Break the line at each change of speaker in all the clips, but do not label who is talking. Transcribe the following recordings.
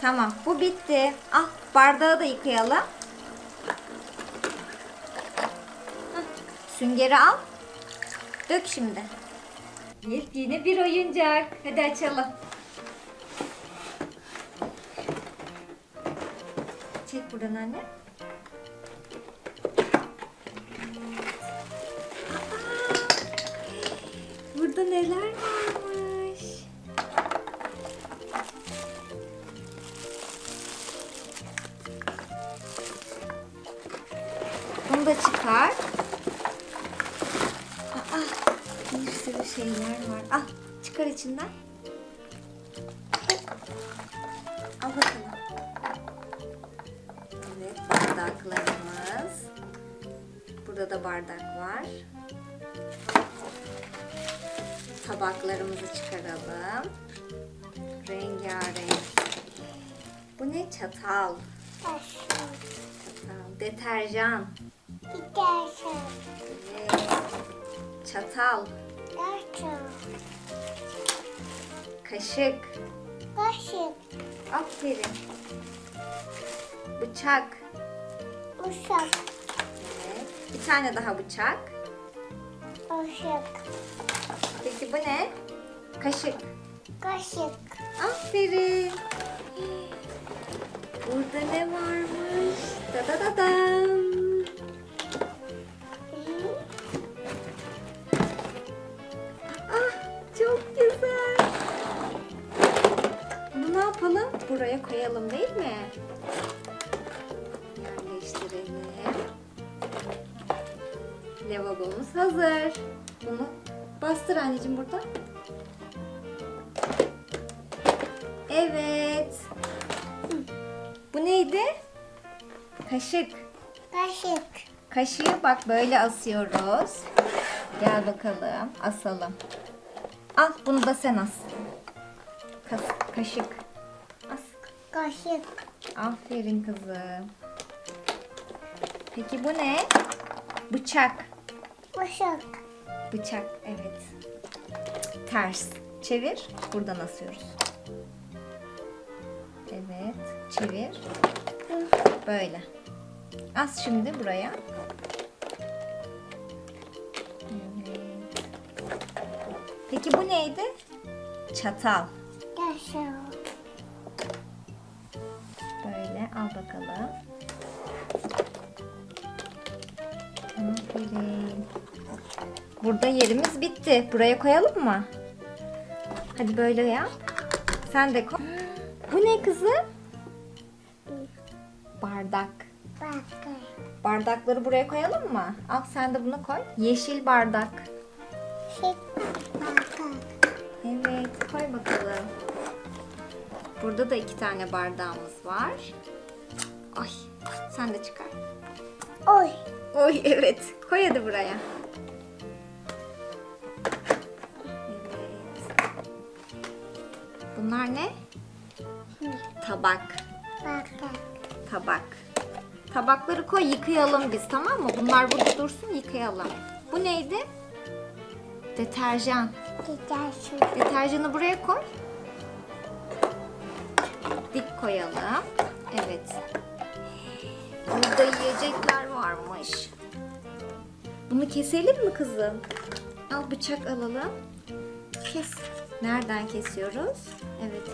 Tamam bu bitti. Al bardağı da yıkayalım. Hah, Süngeri al. Dök şimdi. Yepyeni bir oyuncak. Hadi açalım. Çek buradan anne. Var. Al, çıkar içinden. Al bakalım. Evet, bardaklarımız. Burada da bardak var. Tabaklarımızı çıkaralım. Rengarenk. Bu ne? Çatal. Çatal. Deterjan. Evet. Çatal. Kaşık. Aferin. Bıçak. Evet. Bir tane daha bıçak. Peki bu ne? Kaşık. Aferin. Burada ne varmış? Da da da dam. Buraya koyalım değil mi? Yerleştirelim. Lavabomuz hazır. Bunu bastır anneciğim burada. Evet. Bu neydi? Kaşık. Kaşığı bak böyle asıyoruz. Gel bakalım asalım. Al bunu da sen as. Kas- kaşık. As. Aferin kızım. Peki bu ne? Bıçak. Bıçak evet. Ters. Çevir. Buradan asıyoruz. Evet. Çevir. Böyle. As şimdi buraya. Evet. Peki bu neydi? Çatal. Böyle al bakalım. Aferin. Burada yerimiz bitti. Buraya koyalım mı? Hadi böyle yap. Sen de koy. Bu ne kızım? Bardak. Bardakları buraya koyalım mı? Al sen de bunu koy. Yeşil bardak. Evet koy bakalım. Burada da iki tane bardağımız var. Sen de çıkar.
Oy.
Oy evet. Koy hadi buraya. Evet. Bunlar ne? Tabak.
Baka.
Tabak. Tabakları koy yıkayalım biz tamam mı? Bunlar burada dursun yıkayalım. Bu neydi? Deterjan.
Gidersin.
Deterjanı buraya koy. Dik koyalım. Evet. Burada yiyecekler varmış. Bunu keselim mi kızım? Al bıçak alalım. Kes. Nereden kesiyoruz? Evet.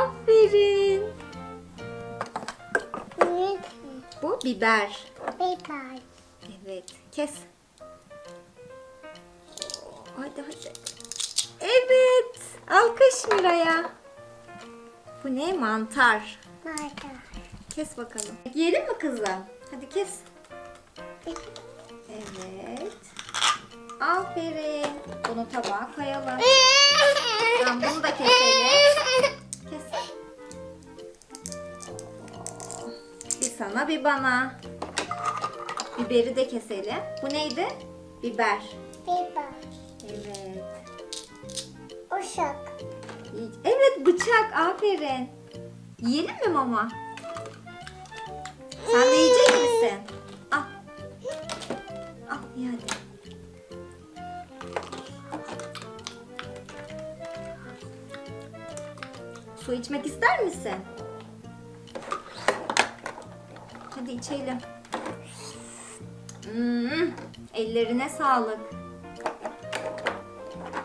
Aferin.
Büyük
Bu biber.
bir bay.
Evet. Kes. Hadi hadi. Evet. Alkış Miray'a. Bu ne? Mantar.
Mata.
Kes bakalım. Yiyelim mi kızım? Hadi kes. Evet. Aferin. Bunu tabağa koyalım. Tamam bunu da keselim. Kes. Bir sana bir bana. Biberi de keselim. Bu neydi? Biber.
Bir bay.
Evet.
Uşak.
Evet bıçak. Aferin. Yiyelim mi mama? Sen de yiyecek misin? Al. Al ye hadi. Su içmek ister misin? Hadi içelim. Hmm, ellerine sağlık.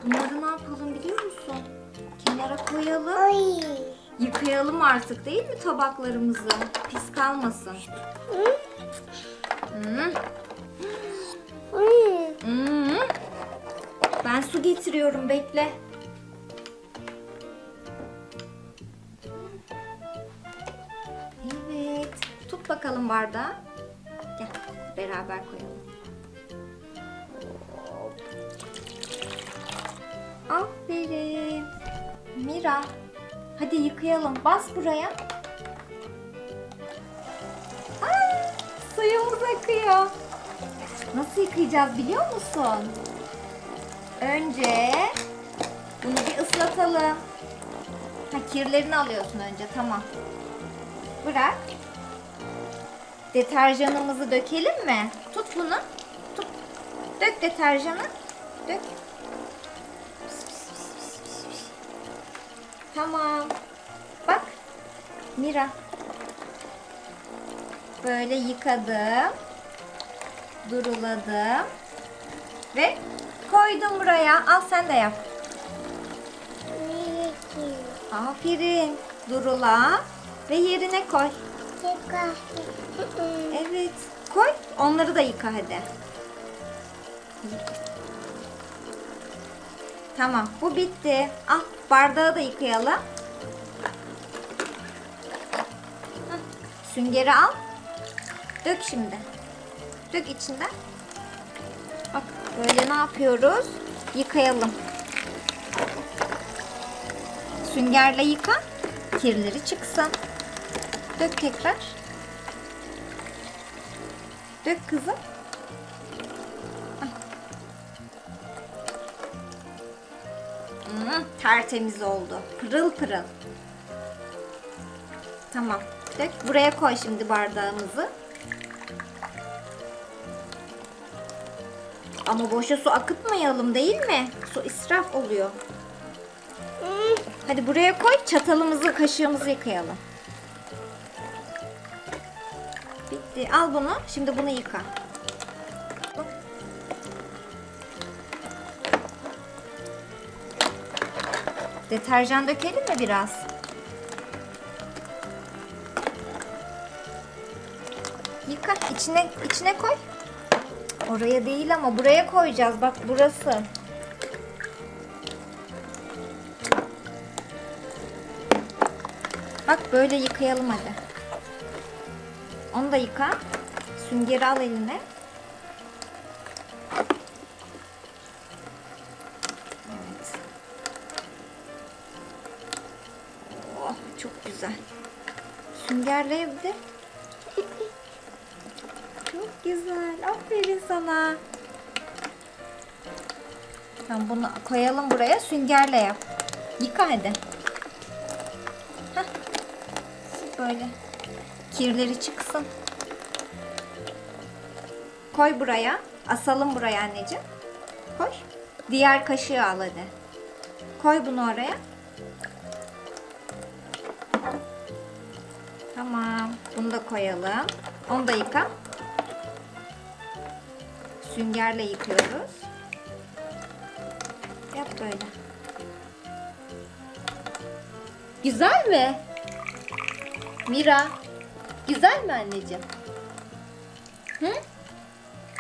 Bunları ne yapalım biliyor musun? Kenara koyalım.
Oy.
Yıkayalım artık değil mi tabaklarımızı? Pis kalmasın. Hmm.
Hmm.
Ben su getiriyorum bekle. Evet. Tut bakalım bardağı. Gel beraber koyalım. Aferin. Mira. Hadi yıkayalım. Bas buraya. Aa, suyumuz akıyor. Nasıl yıkayacağız biliyor musun? Önce bunu bir ıslatalım. Ha, kirlerini alıyorsun önce tamam. Bırak. Deterjanımızı dökelim mi? Tut bunu. Tut. Dök deterjanı. Dök. Tamam. Bak. Mira. Böyle yıkadım. Duruladım. Ve koydum buraya. Al sen de yap. Aferin. Durula. Ve yerine koy.
Yıka.
Evet. Koy. Onları da yıka hadi. Tamam. Bu bitti. Al bardağı da yıkayalım. Hah, Süngeri al. Dök şimdi. Dök içinden. Bak böyle ne yapıyoruz? Yıkayalım. Süngerle yıka. Kirleri çıksın. Dök tekrar. Dök kızım. Hmm, tertemiz oldu. Pırıl pırıl. Tamam. Dök. Buraya koy şimdi bardağımızı. Ama boşa su akıtmayalım değil mi? Su israf oluyor. Hadi buraya koy. Çatalımızı, kaşığımızı yıkayalım. Bitti. Al bunu. Şimdi bunu yıka. Deterjan dökelim mi biraz? Yıka. içine içine koy. Oraya değil ama buraya koyacağız. Bak burası. Bak böyle yıkayalım hadi. Onu da yıka. Süngeri al eline. Evde. Çok güzel. Aferin sana. Tamam bunu koyalım buraya. Süngerle yap. Yıka hadi. Hah. Böyle. Kirleri çıksın. Koy buraya. Asalım buraya anneciğim. Koy. Diğer kaşığı al hadi. Koy bunu oraya. Bunu da koyalım. Onu da yıka. Süngerle yıkıyoruz. Yap böyle. Güzel mi? Mira. Güzel mi anneciğim? Hı?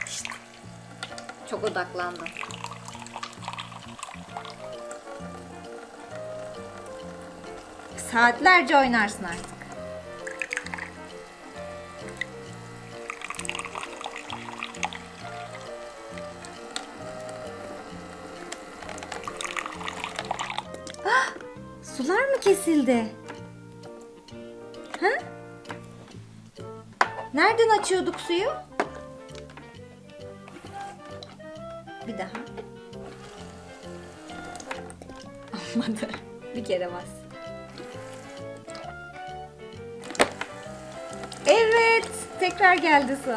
Şşt. Çok odaklandım. Saatlerce oynarsın artık. Sular mı kesildi? Ha? Nereden açıyorduk suyu? Bir daha. Olmadı. Bir kere bas. Evet. Tekrar geldi su.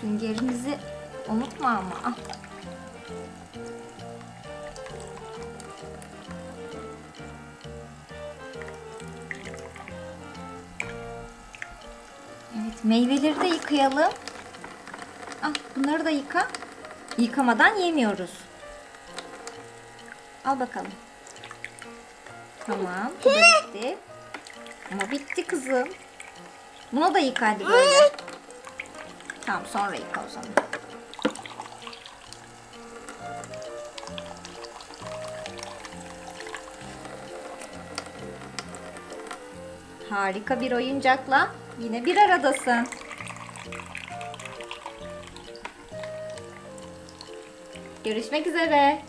Süngerimizi unutma ama. Al. Evet meyveleri de yıkayalım. Al bunları da yıka. Yıkamadan yemiyoruz. Al bakalım. Tamam. Bu da bitti. Ama bitti kızım. Bunu da yıka hadi böyle. Tamam sonra yıka o zaman. Harika bir oyuncakla yine bir aradasın. Görüşmek üzere.